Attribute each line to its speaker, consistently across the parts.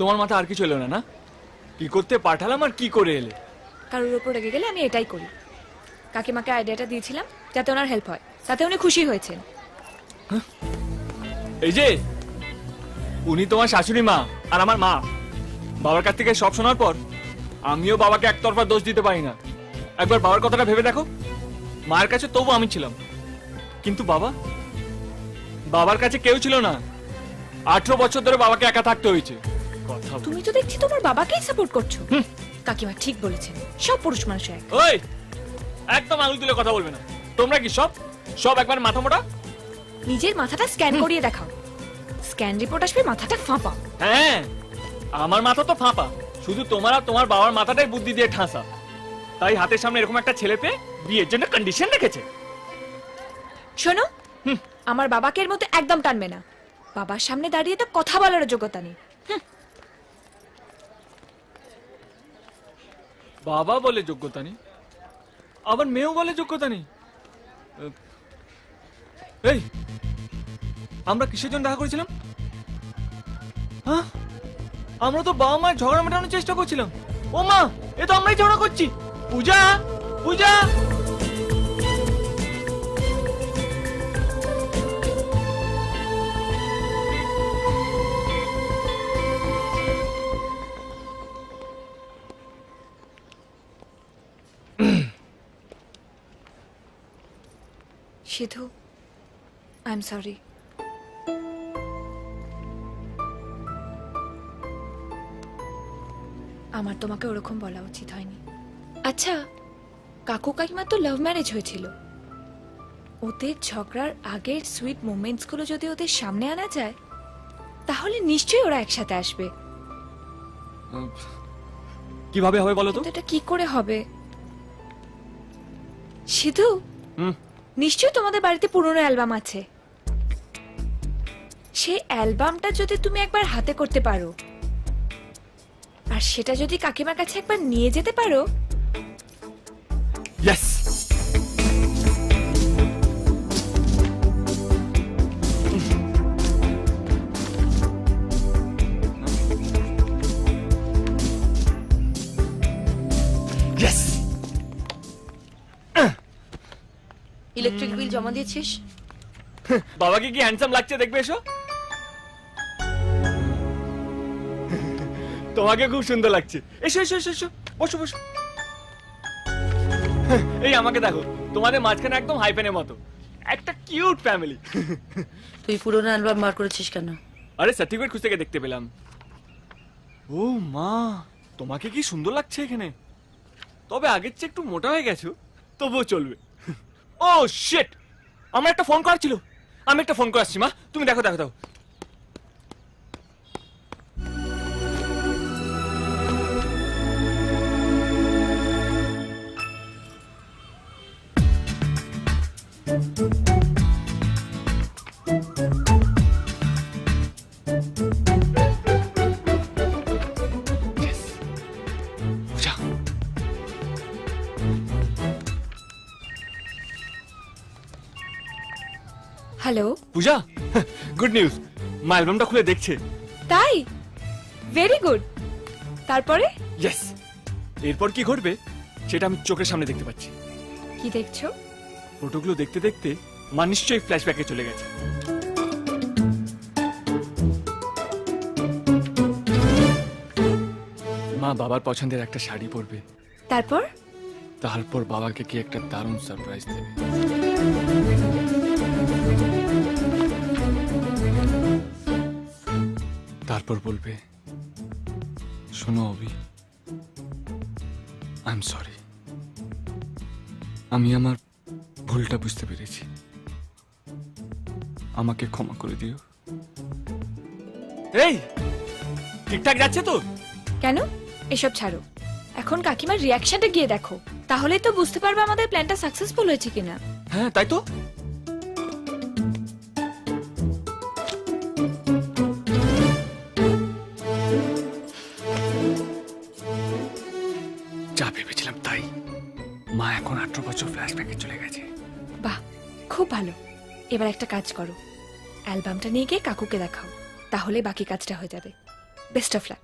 Speaker 1: তোমার মাথা আর কিছু এলো না না? কি করতে পাঠালাম আর কি করে এলে?
Speaker 2: কারোর উপর রেগে গেলে আমি এটাই করি। কাকিমাকে আইডিয়াটা দিয়েছিলাম যাতে ওনার হেল্প হয় তাতে উনি খুশি হয়েছেন।
Speaker 1: এই যে উনি তোমার শাশুড়ি মা আর আমার মা। বাবার কাছ থেকে সব শোনার পর আমিও বাবাকে একতরফা দোষ দিতে পারি না। একবার বাবার কথাটা ভেবে দেখো। মায়ের কাছে তবু আমি ছিলাম। কিন্তু বাবা বাবার কাছে কেউ ছিল না। আঠেরো বছর ধরে বাবাকে একা থাকতে হয়েছে।
Speaker 2: তুমি তো দেখছি তোমার বাবাকেই সাপোর্ট করছ। কাকিমা ঠিক বলেছেন সব পুরুষ মানুষ এক।
Speaker 1: ওই একদম আঙুল তুলে কথা বলবে না। তোমরা কি সব সব একবার মাথা মোটা?
Speaker 2: নিজের মাথাটা স্ক্যান করিয়ে দেখাও। স্ক্যান রিপোর্ট আসবে মাথাটা ফাঁপা।
Speaker 1: হ্যাঁ আমার মাথা তো ফাঁপা। শুধু তোমার আর তোমার বাবার মাথাটাই বুদ্ধি দিয়ে ঠাসা। তাই হাতের সামনে এরকম একটা ছেলে পেয়ে বিয়ের জন্য কন্ডিশন রেখেছে।
Speaker 2: শোনো আমার বাবাকে এর মতো একদম টানবে না। বাবার সামনে দাঁড়িয়ে তো কথা বলার যোগ্যতা নেই।
Speaker 1: বাবা বলে যোগ্যতা নেই। আবার মেয়েও বলে যোগ্যতা নেই। এই, আমরা কিসের জন্য দেখা করেছিলাম? হ্যাঁ? আমরা তো বাবা মায়ের ঝগড়া মেটানোর চেষ্টা করছিলাম। ও মা এ তো আমরাই ঝগড়া করছি। Puja Puja.
Speaker 2: Sidhu I am sorry আমার তোমাকে ওরকম বলা উচিত হয়নি। আচ্ছা কাকু কাকিমার তো লাভ ম্যারেজ হয়েছিল। ওদের ঝগড়ার আগের সুইট মোমেন্টসগুলো যদি ওদের সামনে আনা যায় তাহলে নিশ্চয়ই ওরা একসাথে আসবে।
Speaker 1: কীভাবে হবে বলো তো?
Speaker 2: এটা কি করে হবে? সিধু?
Speaker 1: হুম।
Speaker 2: নিশ্চয়ই তোমাদের বাড়িতে পুরনো অ্যালবাম আছে। সেই অ্যালবামটা যদি তুমি একবার হাতে করতে পারো। আর সেটা যদি কাকিমার কাছে একবার নিয়ে যেতে পারো
Speaker 3: জমা দিয়েছিস?
Speaker 1: বাবাকে কি হ্যান্ডসাম লাগছে দেখবে এসো। তোমাকে খুব সুন্দর লাগছে। এসো এসো এসো এসো। বসো বসো। এই আমাকে দেখো তোমাদের মাঝখানে একদম হাইপেনের মতো। একটা কিউট ফ্যামিলি
Speaker 3: তুই পুরোনো অ্যালবাম বার করেছিস কেন?
Speaker 1: আরে সার্টিফিকেট খুঁজতে গিয়ে দেখতে পেলাম। ও মা তোমাকে কি সুন্দর লাগছে এখানে? তবে আগের চেয়ে একটু মোটা হয়ে গেছো তবুও চলবে। ও শিট আমার একটা ফোন করার ছিল। আমি একটা ফোন করে আসছি, মা। তুমি দেখো দেখো দেখো। পূজা পূজা গুড নিউজ মা অ্যালবামটা খুলে দেখছে।
Speaker 2: তাই? ভেরি গুড তারপরে?
Speaker 1: ইয়েস এরপর কি ঘটবে সেটা আমি চোখের সামনে দেখতে পাচ্ছি।
Speaker 2: কি দেখছ?
Speaker 1: ফটোগুলো দেখতে দেখতে মা নিশ্চয়ই ফ্ল্যাশব্যাকে চলে গেছে। মা বাবার পছন্দের একটা শাড়ি পরবে।
Speaker 2: তারপর?
Speaker 1: তারপর বাবাকে কি একটা দারুণ সারপ্রাইজ দেবে। তারপর বলবে শোনো অভি আই এম সরি আমি আমার ভুলটা বুঝতে পেরেছি। আমাকে ক্ষমা করে দিও। এই ঠিকঠাক যাচ্ছে তো?
Speaker 2: কেন? এসব ছাড়ো। এখন কাকিমার রিয়াকশনটা গিয়ে দেখো। তাহলেই তো বুঝতে পারবে আমাদের প্ল্যানটা সাকসেসফুল হয়েছে কিনা।
Speaker 1: হ্যাঁ তাই তো। বছর ফ্ল্যাশব্যাকে চলে গেছে।
Speaker 2: বাহ খুব ভালো। এবার একটা কাজ করো। অ্যালবামটা নিয়ে গিয়ে কাকুকে দেখাও তাহলে বাকি কাজটা হয়ে যাবে। বেস্ট অফ লাক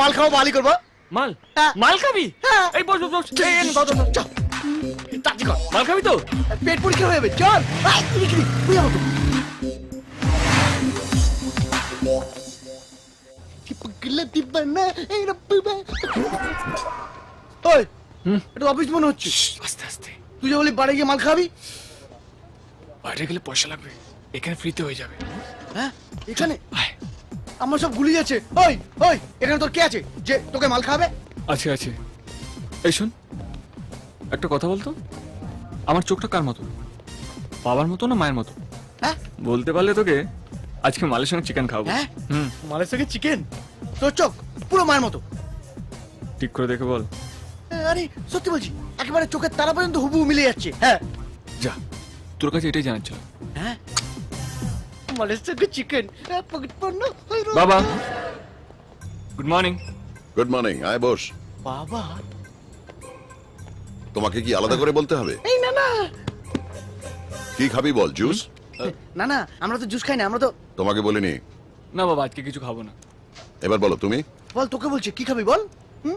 Speaker 4: মাল খাওয়া বালি করব।
Speaker 1: মাল?
Speaker 4: হ্যাঁ।
Speaker 1: মাল খাবি?
Speaker 4: হ্যাঁ।
Speaker 1: এই বস বস
Speaker 4: তাড়াতাড়ি কর।
Speaker 1: মাল খাবি তো?
Speaker 4: পেট পরীক্ষা হয়ে যাবে চল। তুই আমাকে টিপকলা টিপানা এই রব্বা ওই এটা অফিস মনে হচ্ছে।
Speaker 1: আস্তে আস্তে।
Speaker 4: তুই যে বলি বাড়ি গিয়ে মাল খাবি?
Speaker 1: বাইরে গেলে পয়সা লাগবে এখানে ফ্রিতে হয়ে যাবে।
Speaker 4: হ্যাঁ? এখানে? আমার সব গুলি যাচ্ছে ওই ওই এখানে তোর কে আছে? যে তোকে মাল খাবে?
Speaker 1: আছে আছে। এই শোন একটা কথা বলতো? আমার চোখটা কার মতো? বাবার মতো না মায়ের মতো?
Speaker 4: হ্যাঁ?
Speaker 1: বলতে পারলে তোকে আজকে মালের সঙ্গে চিকেন খাব
Speaker 4: হ্যাঁ?
Speaker 1: হুম।
Speaker 4: মালের সঙ্গে চিকেন তোর চোখ পুরো মায়ের মতো।
Speaker 1: ঠিক করে দেখে বল।
Speaker 4: আরে সত্যি বলছি একেবারে চোখের তারা পর্যন্ত হুবু মিলে যাচ্ছে হ্যাঁ।
Speaker 1: যা তোর কাছে এটাই জানার ছিল।
Speaker 4: হ্যাঁ? সঙ্গে চিকেন পকেট পণ্য
Speaker 1: বাবা। গুড মর্নিং
Speaker 5: গুড মর্নিং আয় বস।
Speaker 4: বাবা।
Speaker 5: তোমাকে কি আলাদা করে বলতে হবে?
Speaker 4: এই না না।
Speaker 5: কি খাবি বল জুস?
Speaker 4: না না আমরা তো জুস খাই না আমরা তো
Speaker 5: তোমাকে বলিনি।
Speaker 1: না বাবা আজকে কিছু খাব না।
Speaker 5: এবার বলো তুমি?
Speaker 4: বল তোকে বলছি কি খাবি বল? হুম?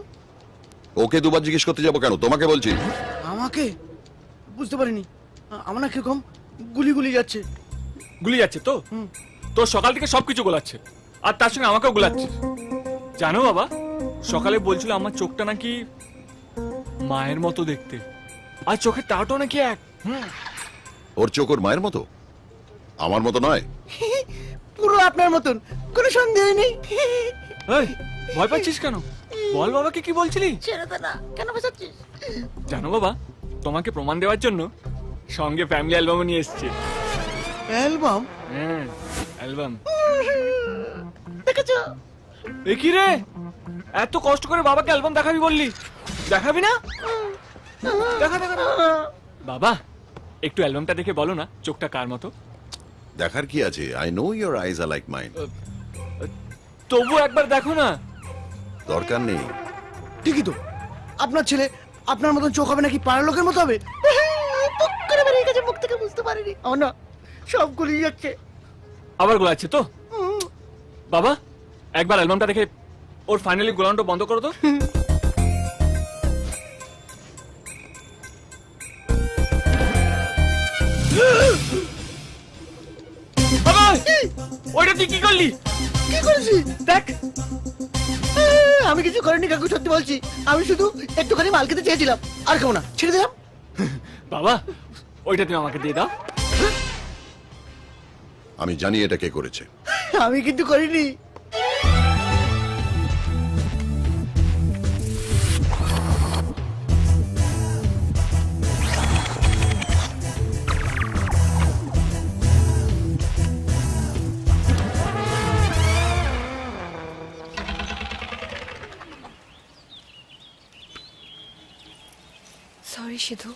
Speaker 5: ওকে দুবার জিজ্ঞেস করতে যাব কেন? তোমাকে বলছি।
Speaker 4: আমাকে? বুঝতে পারিনি। আমার না কীরকম গুলি গুলি যাচ্ছে।
Speaker 1: গুলি যাচ্ছে তো?
Speaker 4: হুম।
Speaker 1: তোর সকাল থেকে সবকিছু গোলাচ্ছে। আর তার সঙ্গে আমাকেও গোলাচ্ছে জানো বাবা সকালে বলছিল আমার চোখটা নাকি মায়ের মতো দেখতে। আর চোখের তাওটাও নাকি এক। হুম।
Speaker 5: ওর চোখ ওর মায়ের মতো? আমার মতো নয়?
Speaker 4: আপনার মতন। কোনো সন্দেহ নেই।
Speaker 1: এই, ভয় পাচ্ছিস কেন? বল বাবাকে কি বলছিলি?
Speaker 4: ছেড়ে দে না। কেন বসাচ্ছিস?
Speaker 1: জানো বাবা তোমাকে প্রমাণ দেওয়ার জন্য সঙ্গে ফ্যামিলি অ্যালবামও নিয়ে এসছে।
Speaker 4: অ্যালবাম
Speaker 1: হ্যাঁ অ্যালবাম
Speaker 4: দেখেছ?
Speaker 1: এ কি রে? এত কষ্ট করে বাবাকে অ্যালবাম দেখাবি বললি? দেখাবি না? দেখা দেখা। দেখা। বাবা একটু অ্যালবামটা দেখে বলো না চোখটা কার মতো?
Speaker 5: দেখার কি আছে? I know your eyes are like mind
Speaker 1: তবু একবার দেখো না।
Speaker 5: দরকার নেই।
Speaker 4: ঠিকই তো। আপনার ছেলে আপনার মতন চোখ হবে নাকি পাড়ার লোকের মতো হবে? করে বেরিয়ে গেছে মুখ থেকে বুঝতে পারিনি। আমার না সব গুলিয়ে যাচ্ছে।
Speaker 1: আবার গোলাচ্ছে তো। বাবা একবার অ্যালবামটা দেখে ওর ফাইনালি গোলানোটা বন্ধ করো তো। বাবা ওইটা তুই কি করলি?
Speaker 4: কি করেছি?
Speaker 1: দেখ।
Speaker 4: আমি কিছু করিনি কাকু সত্যি বলছি। আমি শুধু একটুখানি মাল খেতে চেয়েছিলাম। আর খাব না ছেড়ে দিলাম।
Speaker 1: বাবা ওইটা তুমি আমাকে দিয়ে দাও।
Speaker 5: আমি জানি এটা কে করেছে।
Speaker 4: আমি কিন্তু করিনি।
Speaker 2: সিধু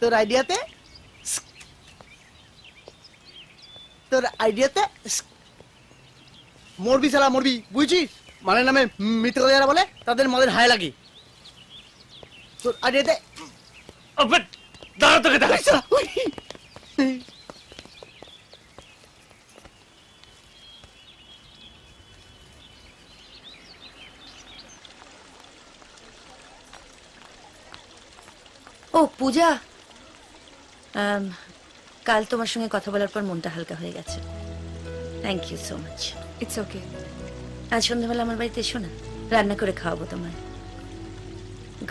Speaker 4: তোর আইডিয়াতে? তোর আইডিয়াতে? মরবি সালা মরবি। বুঝছিস? মানে নামে কথা যারা বলে তাদের মদের হায় লাগে। তোর আইডিয়াতে?
Speaker 1: দাঁড়া তোকে দেখা
Speaker 3: ও পূজা। কাল তোমার সঙ্গে কথা বলার পর মনটা হালকা হয়ে গেছে। Thank you so much
Speaker 2: it's okay
Speaker 3: আজ সন্ধ্যাবেলা আমার বাড়িতে এসো না। রান্না করে খাওয়াবো তোমায়।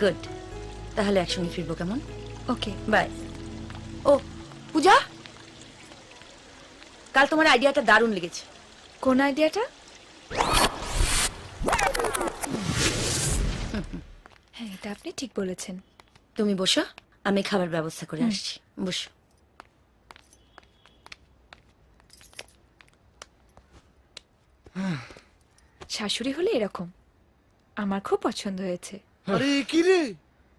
Speaker 3: গুড তাহলে একসঙ্গে ফিরবো কেমন?
Speaker 2: ওকে
Speaker 3: বাই ও পূজা? কাল তোমার আইডিয়াটা দারুণ লেগেছে।
Speaker 2: কোন আইডিয়াটা? হ্যাঁ এটা আপনি ঠিক বলেছেন।
Speaker 3: তুমি বসো আমি খাবার ব্যবস্থা করে আসছি। বসো।
Speaker 2: শাশুড়ি হলে এরকম। আমার খুব পছন্দ হয়েছে।
Speaker 4: আরে কি রে?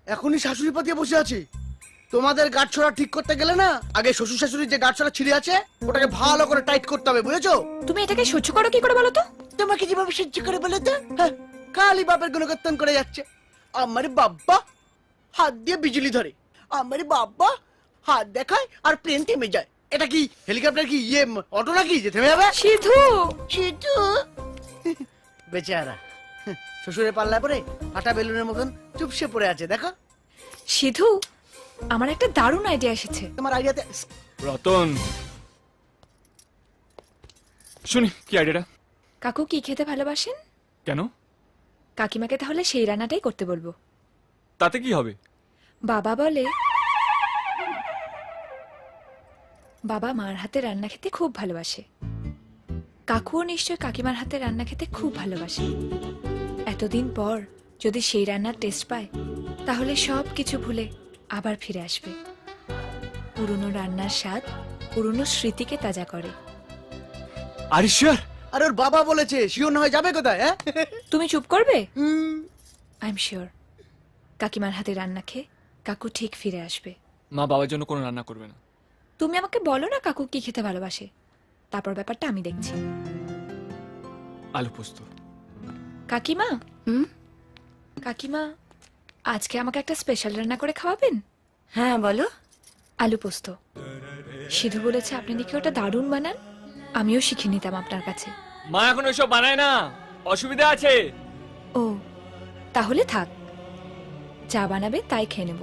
Speaker 4: এখনই শাশুড়ি পাতিয়ে বসে আছে। তোমাদের গাঁটছড়া ঠিক করতে গেলে না আগে শ্বশুর শাশুড়ির যে গাঁটছড়া ছিঁড়ে আছে ওটাকে ভালো করে টাইট করতে হবে বুঝেছ?
Speaker 2: তুমি এটাকে সহ্য করো কি করে বলো তো?
Speaker 4: তোমাকে যেভাবে সহ্য করে বলে তো হ্যাঁ, খালি বাপের গুণকর্তন করে যাচ্ছে। আমার বাব্বা হাত দিয়ে বিজলি ধরে। আমার বাব্বা হাত দেখায় আর প্লেন থেমে যায়। এটা কি হেলিকপ্টার কি? ইয়ে অটো নাকি যে থেমে যাবে?
Speaker 2: সিধু!
Speaker 4: কিন্তু বেচারা। শ্বশুরের পাল্লায় পরে আটা বেলুনের মতন চুপসে পড়ে আছে দেখো।
Speaker 2: সিধু আমার একটা দারুণ আইডিয়া এসেছে।
Speaker 4: তোমার আইডিয়াতে
Speaker 1: রতন। শুনি কি আইডিয়াটা
Speaker 2: কাকু কি খেতে ভালোবাসেন?
Speaker 1: কেন?
Speaker 2: কাকিমাকে তাহলে সেই রান্নাটাই করতে বলব।
Speaker 1: তাতে কি হবে?
Speaker 2: বাবা বলে বাবা মার হাতে রান্না খেতে খুব ভালোবাসে। কাকুও নিশ্চয় কাকিমার হাতে রান্না খেতে খুব ভালোবাসে। এতদিন পর যদি সেই রান্নার টেস্ট পায় তাহলে সব কিছু ভুলে আবার ফিরে আসবে। পুরনো রান্নার স্বাদ পুরনো স্মৃতিকে তাজা করে।
Speaker 1: আর শিওর!
Speaker 4: আর ওর বাবা বলেছে শিওর না হয়ে যাবে কোথায় হ্যাঁ?
Speaker 2: তুমি চুপ করবে?
Speaker 4: হুম,
Speaker 2: আই এম শিওর কাকিমার হাতে রান্না খেয়ে কাকু ঠিক ফিরে আসবে।
Speaker 1: মা বাবার জন্য কোনো রান্না করবে না।
Speaker 2: তুমি আমাকে বলো না কাকু কি খেতে ভালোবাসে। তারপর ব্যাপারটা আমি দেখছি।
Speaker 1: আলু পোস্ত।
Speaker 2: কাকিমা?
Speaker 3: হুম?
Speaker 2: কাকিমা আজকে আমাকে একটা স্পেশাল রান্না করে খাওয়াবেন?
Speaker 3: হ্যাঁ বলো।
Speaker 2: আলু পোস্ত। সিধু বলেছে আপনি নাকি ওটা দারুণ বানান। আমিও শিখে নিতাম আপনার কাছে।
Speaker 1: মা এখন ওইসব বানায় না। অসুবিধা আছে।
Speaker 2: ও তাহলে থাক। যা বানাবে তাই খেয়ে নেব।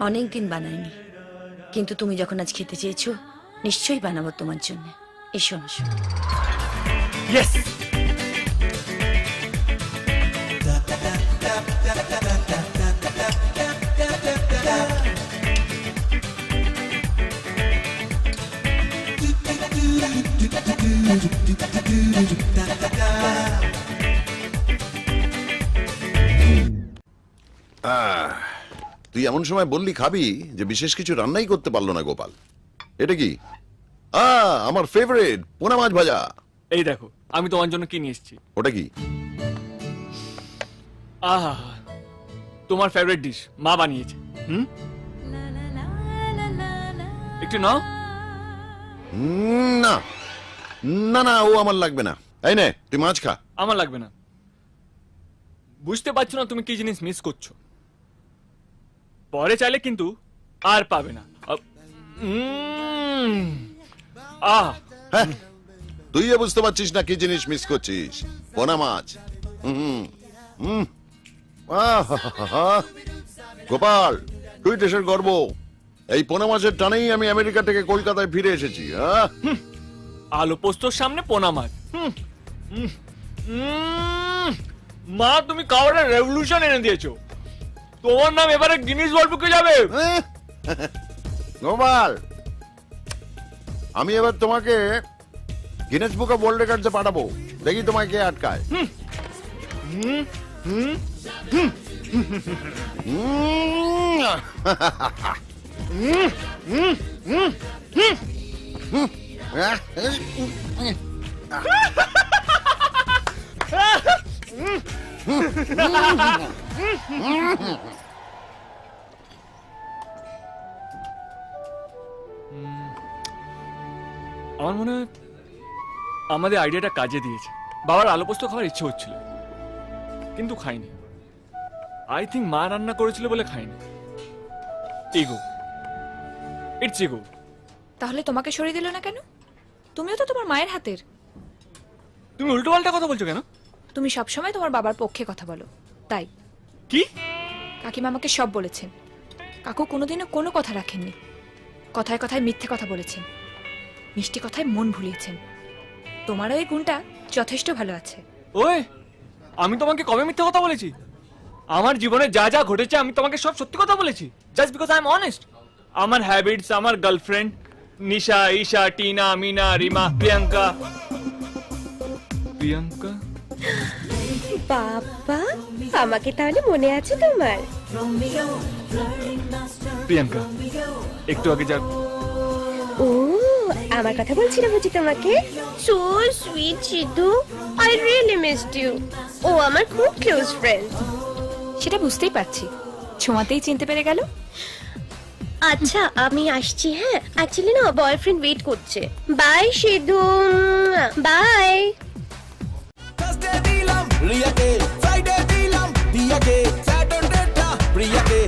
Speaker 3: অনেক দিন বানাইনি। কিন্তু তুমি যখন আজ খেতে চেয়েছো নিশ্চয়ই বানাবো তোমার জন্য। এসো আসো।
Speaker 1: ইয়েস
Speaker 5: আহ, এমন সময় বললি খাবি? যে বিশেষ কিছু রান্নাই করতে পারল না গোপাল। এটা কি? আ আমার ফেভারিট পোনা মাছ ভাজা।
Speaker 1: এই দেখো আমি তোমার জন্য কি নিয়ে এসেছি।
Speaker 5: ওটা কি?
Speaker 1: আহা তোমার ফেভারিট ডিশ মা বানিয়েছে। হুম? একটু নাও।
Speaker 5: না না না ও আমার লাগবে না। এই নে তুই মাছ খা।
Speaker 1: আমার লাগবে না। বুঝতে পারছ না তুমি কি জিনিস মিস করছ। পরে চাইলে কিন্তু আর পাবে না। আহ।
Speaker 5: হ্যাঁ তুই বুঝতে পারছিস না কি জিনিস মিস করছিস। পোনা মাছ। হুম হুম। গোপাল তুই দেশের গর্ব। এই পোনা মাছের টানেই আমি আমেরিকা থেকে কলকাতায় ফিরে এসেছি হ্যাঁ?
Speaker 1: আলু পোস্তর সামনে পোনা মাছ। হুম, হুম, উম, মা তুমি খাবারের রেভলিউশন এনে দিয়েছ। তোমার নাম এবারে গিনিস ওয়ার্ল্ড বুকে যাবে
Speaker 5: এহ, গোপাল আমি এবার তোমাকে গিনেস বুক অফ ওয়ার্ল্ড রেকর্ডসে পাঠাবো দেখি তোমায় কে আটকায়
Speaker 1: আমার মনে হয় আমাদের আইডিয়াটা কাজে দিয়েছে। বাবার আলু পোস্ত খাওয়ার ইচ্ছে হচ্ছিল। কিন্তু খাইনি। আই থিঙ্ক মা রান্না করেছিল বলে খাইনি। ইগো ইটস ইগো
Speaker 2: তাহলে তোমাকে সরিয়ে দিল না কেন? তুমিও তো তোমার মায়ের হাতের।
Speaker 1: তুমি উল্টো পাল্টা কথা বলছো কেন?
Speaker 2: তুমি সবসময় তোমার বাবার পক্ষে কথা বলো। তাই।
Speaker 1: কি?
Speaker 2: কাকিমা আমাকে সব বলেছেন। কাকু কোনোদিনও কোনো কথা রাখেননি। কথায় কথায় মিথ্যে কথা বলেছেন। মিষ্টি কথায় মন ভুলিয়েছেন। তোমারও এই গুণটা যথেষ্ট ভালো আছে।
Speaker 1: ওই আমি তোমাকে কবে মিথ্যে কথা বলেছি? আমার জীবনে যা যা ঘটেছে আমি তোমাকে সব সত্যি কথা বলেছি। Just because I am honest আমার হ্যাবিটস আমার গার্লফ্রেন্ড নিশা ঈশা টিনা মিনা রিমা প্রিয়াঙ্কা। প্রিয়াঙ্কা?
Speaker 6: বাবা আমাকে তাহলে মনে আছে তোমার?
Speaker 1: প্রিয়াঙ্কা একটু আগে যা
Speaker 6: ও আমার কথা বলছিল বুঝি তোমাকে? So sweet Siddhu. I really missed you ও আমার খুব ক্লোজ ফ্রেন্ড
Speaker 2: সেটা বুঝতেই পারছি। ছোঁয়াতেই চিনতে পেরে গেল।
Speaker 6: আচ্ছা আমি আসছি হ্যাঁ? অ্যাকচুয়ালি না বয়ফ্রেন্ড ওয়েট করছে। বাই সিদ্ধু। বাই
Speaker 7: प्रिय के फ्राइडे दी दिया के सैटरडे था प्रिया के